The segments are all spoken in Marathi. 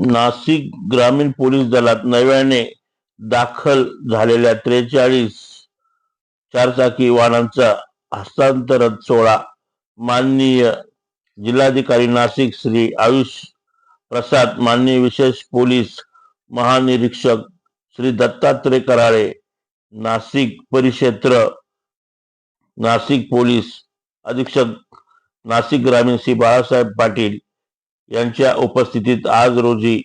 नाशिक ग्रामीण पोलीस दलात नव्याने दाखल झालेल्या त्रेचाळीस चारचाकी वाहनांचा हस्तांतरण सोहळा माननीय जिल्हाधिकारी नाशिक श्री आयुष प्रसाद माननीय विशेष पोलीस महानिरीक्षक श्री दत्तात्रय कराळे नाशिक परिक्षेत्र नाशिक पोलीस अधीक्षक नाशिक ग्रामीण श्री बाळासाहेब पाटील यांच्या उपस्थितीत आज रोजी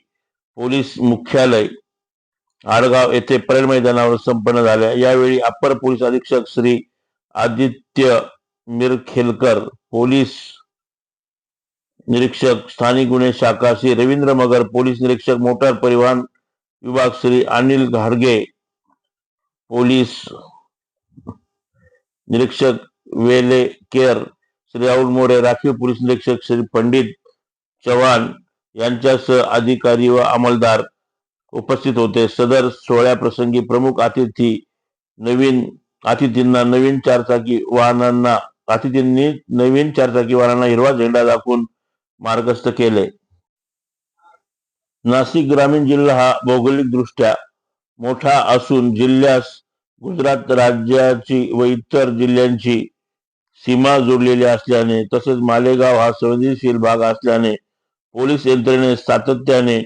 पोलीस मुख्यालय आडगाव येथे परेड मैदानावर संपन्न झाल्या यावेळी अप्पर पोलीस अधीक्षक श्री आदित्य मिरखेलकर पोलीस निरीक्षक स्थानिक गुन्हे शाखा श्री रवींद्र मगर पोलीस निरीक्षक मोटार परिवहन विभाग श्री अनिल घाडगे पोलीस निरीक्षक वेले केअर श्री राहुल मोरे राखीव पोलीस निरीक्षक श्री पंडित चव्हाण यांच्यासह अधिकारी व अंमलदार उपस्थित होते. सदर सोहळ्याप्रसंगी प्रमुख अतिथी नवीन अतिथींना नवीन चारचाकी वाहनांना अतिथींनी नवीन चारचाकी वाहनांना हिरवा झेंडा दाखवून मार्गस्थ केले. नाशिक ग्रामीण जिल्हा हा भौगोलिक दृष्ट्या मोठा असून जिल्ह्यास गुजरात राज्याची व इतर जिल्ह्यांची सीमा जोडलेली असल्याने तसेच मालेगाव हा संवेदनशील भाग असल्याने पोलीस यंत्रणे सातत्याने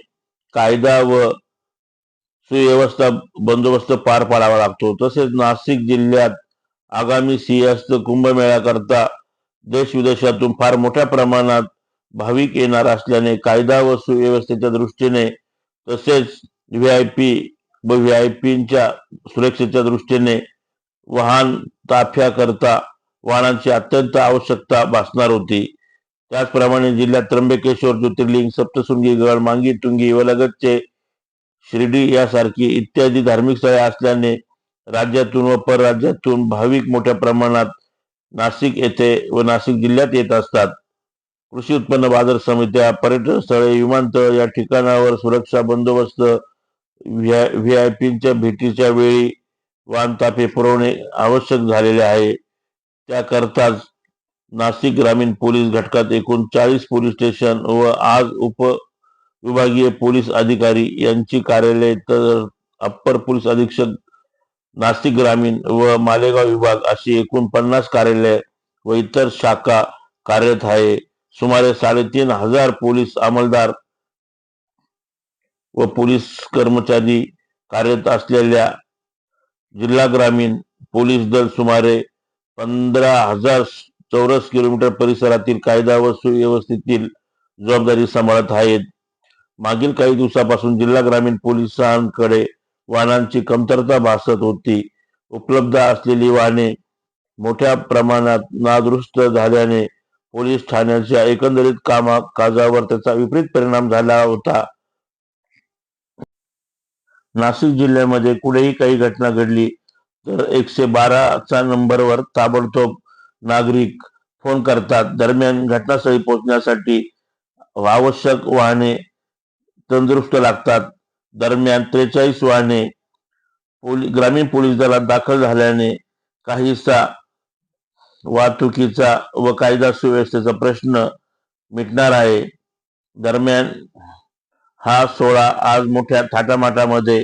कायदा व सुव्यवस्था बंदोबस्त पार पाडावा लागतो. तसेच नाशिक जिल्ह्यात आगामी सिंहस्थ कुंभमेळ्याकरता देश विदेशातून फार मोठ्या प्रमाणात भाविक येणार असल्याने कायदा व सुव्यवस्थेच्या दृष्टीने तसेच व्ही आय पी व व्ही आय पीच्या सुरक्षेच्या दृष्टीने वाहन ताफ्याकरता वाहनांची अत्यंत आवश्यकता भासणार होती. त्याचप्रमाणे जिल्ह्यात त्र्यंबकेश्वर ज्योतिर्लिंग सप्तशृंगी गड मांगी तुंगी व लगतचे शिर्डी यासारखी इत्यादी धार्मिक स्थळे असल्याने राज्यातून व परराज्यातून भाविक मोठ्या प्रमाणात नाशिक येथे व नाशिक जिल्ह्यात येत असतात. कृषी उत्पन्न बाजार समित्या पर्यटन स्थळे विमानतळ या ठिकाणावर सुरक्षा बंदोबस्त व्ही आय पीच्या भेटीच्या वेळी वाहनताफे पुरवणे आवश्यक झालेले आहे. त्याकरताच नाशिक ग्रामीण पोलीस घटकात एकूण चाळीस पोलीस स्टेशन व आज उप विभागीय पोलीस अधिकारी यांची कार्यालय तर अप्पर पोलीस अधीक्षक नाशिक ग्रामीण व मालेगाव विभाग अशी एकूण पन्नास कार्यालय व इतर शाखा कार्यरत आहे. सुमारे साडेतीन हजार पोलीस अंमलदार व पोलीस कर्मचारी कार्यरत असलेल्या जिल्हा ग्रामीण पोलीस दल सुमारे पंधरा हजार चौरस किलोमीटर परिसरातील कायदा व सुव्यवस्थेतील जबाबदारी सांभाळत आहेत. मागील काही दिवसापासून जिल्हा ग्रामीण पोलिसांकडे वाहनांची कमतरता भासत होती. उपलब्ध असलेली वाहने मोठ्या प्रमाणात नादुरुस्त झाल्याने पोलीस ठाण्याच्या एकंदरीत कामा काजावर त्याचा विपरीत परिणाम झाला होता. नाशिक जिल्ह्यामध्ये कुठेही काही घटना घडली तर एकशे बाराचा नंबरवर ताबडतोब नागरिक फोन करतात. दरम्यान घटनास्थळी पोहोचण्यासाठी आवश्यक वाहने तंदुरुस्त लागतात. दरम्यान त्रेचाळीस वाहने पोली ग्रामीण पोलीस दलात दाखल झाल्याने काहीसा वाहतुकीचा व कायदा सुव्यवस्थेचा प्रश्न मिटणार आहे. दरम्यान हा सोहळा आज मोठ्या थाटामाटामध्ये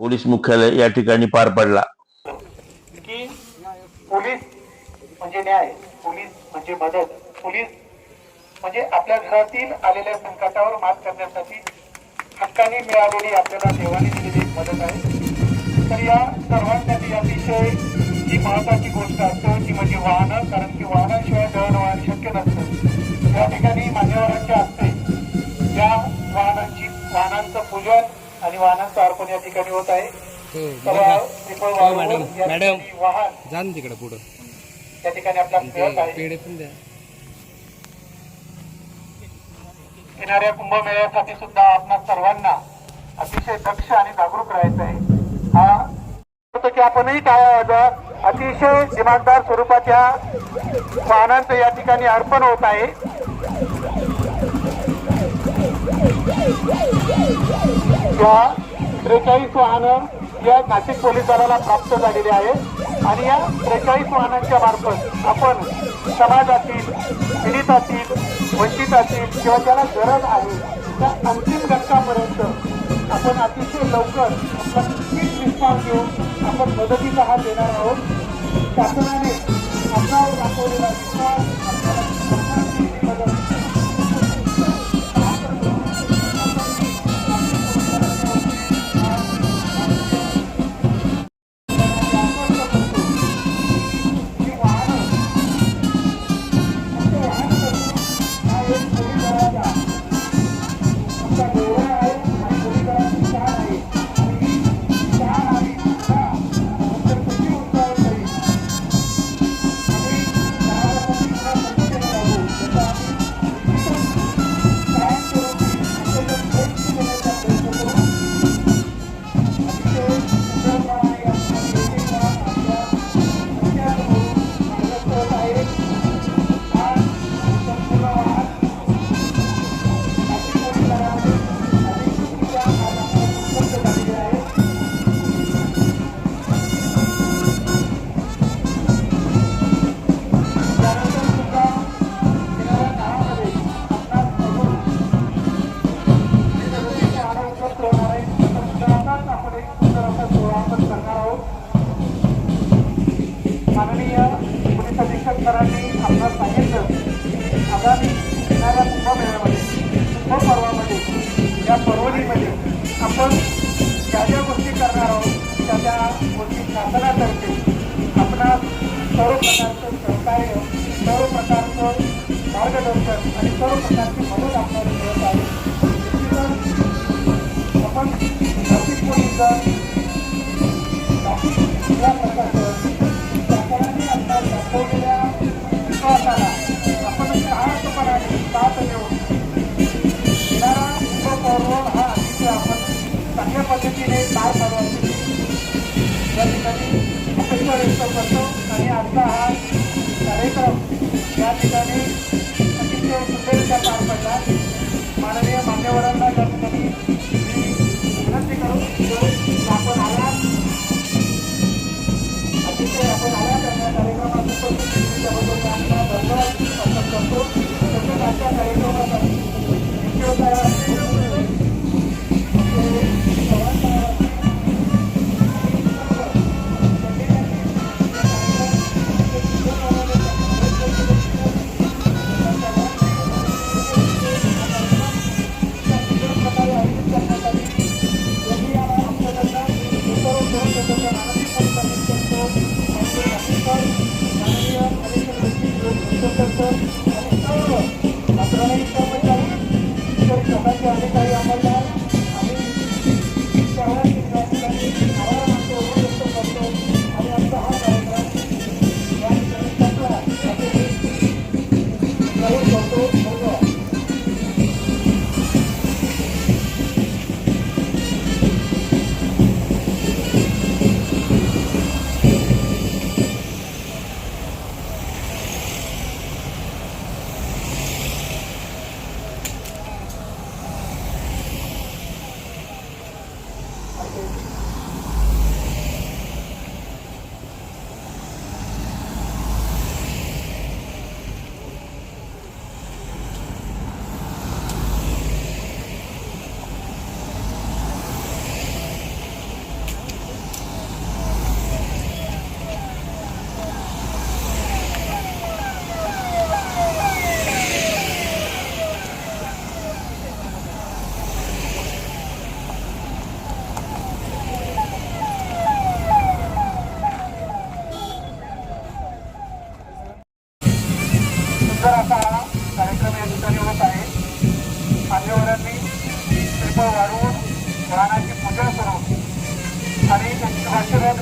पोलीस मुख्यालय या ठिकाणी पार पडला. पोलीस म्हणजे न्याय पोलीस म्हणजे मदत. पोलीस म्हणजे आपल्या घरातील आलेल्या संकटावर मात करण्यासाठी हक्काने मिळालेली आपल्याला देवाने दिलेली एक मदत आहे. तर या सर्वांसाठी अतिशय जी महत्वाची गोष्ट असते ती म्हणजे वाहनं कारण की वाहनाशिवाय दळणवळण शक्य नसतं. या ठिकाणी मान्यवरांच्या हस्ते या वाहनांची वाहनांचं पूजन आणि वाहनांचं अर्पण या ठिकाणी होत आहे. Madam, madam. ठिकाणी वाहन जा ना तिकडे पुढं. या ठिकाणी मिळत ते आहे. येणाऱ्या कुंभमेळ्यासाठी सुद्धा आपणा सर्वांना अतिशय दक्ष आणि जागरूक राहायचं आहे. हा की आपणही टाळ्या अतिशय दिमागदार स्वरूपाच्या वाहनांचं या ठिकाणी अर्पण होत आहे. या त्रेचाळीस वाहनं या नाशिक पोलीस दलाला प्राप्त झालेली आहेत. आणि या त्रेचाळीस वाहनांच्या मार्फत आपण समाजातील पीडितातील वंचितातील किंवा ज्याला गरज आहे त्या अंतिम घटकापर्यंत आपण अतिशय लवकर आपण विश्वास घेऊन आपण मदतीचा हात देणार आहोत. शासनाने आपल्यावर दाखवलेला विश्वास आपल्याला पद्धतीने पार पाडवायची या ठिकाणी अपेक्षा करतो आणि आजचा हा कार्यक्रम या ठिकाणी अतिशय सुंदररित्या पार पडला माननीय मान्यवरांना त्या ठिकाणी आपण आला अतिशय आपण आला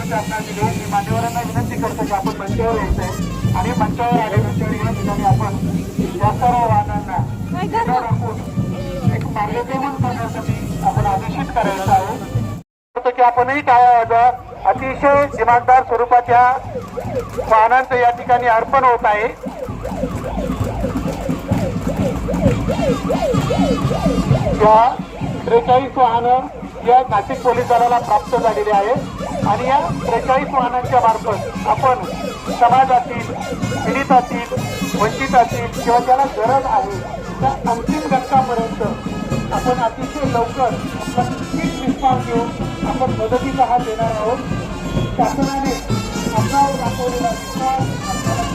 मी मान्यवरांना विनंती करतो की आपण मंचावर यायचंय आणि मंचावर आल्यानंतर या ठिकाणी आपण या सर्व वाहनांना राखून एक मार्गक्रमण करण्यासाठी आपण आदेशित करायचं आहोत की आपणही टाळ्या वाजवा. अतिशय दिमागदार स्वरूपाच्या वाहनांचं या ठिकाणी अर्पण होत आहे. या त्रेचाळीस वाहनं या नाशिक पोलीस दलाला प्राप्त झालेली आहेत. आणि या त्रेचाळीस वाहनांच्या मार्फत आपण समाजातील पीडितातील वंचितातील किंवा ज्याला गरज आहे त्या अंतिम घटकापर्यंत आपण अतिशय लवकर नक्कीच विश्वास घेऊन आपण मदतीचा हात देणार आहोत. शासनाने आपल्यावर दाखवलेला विश्वास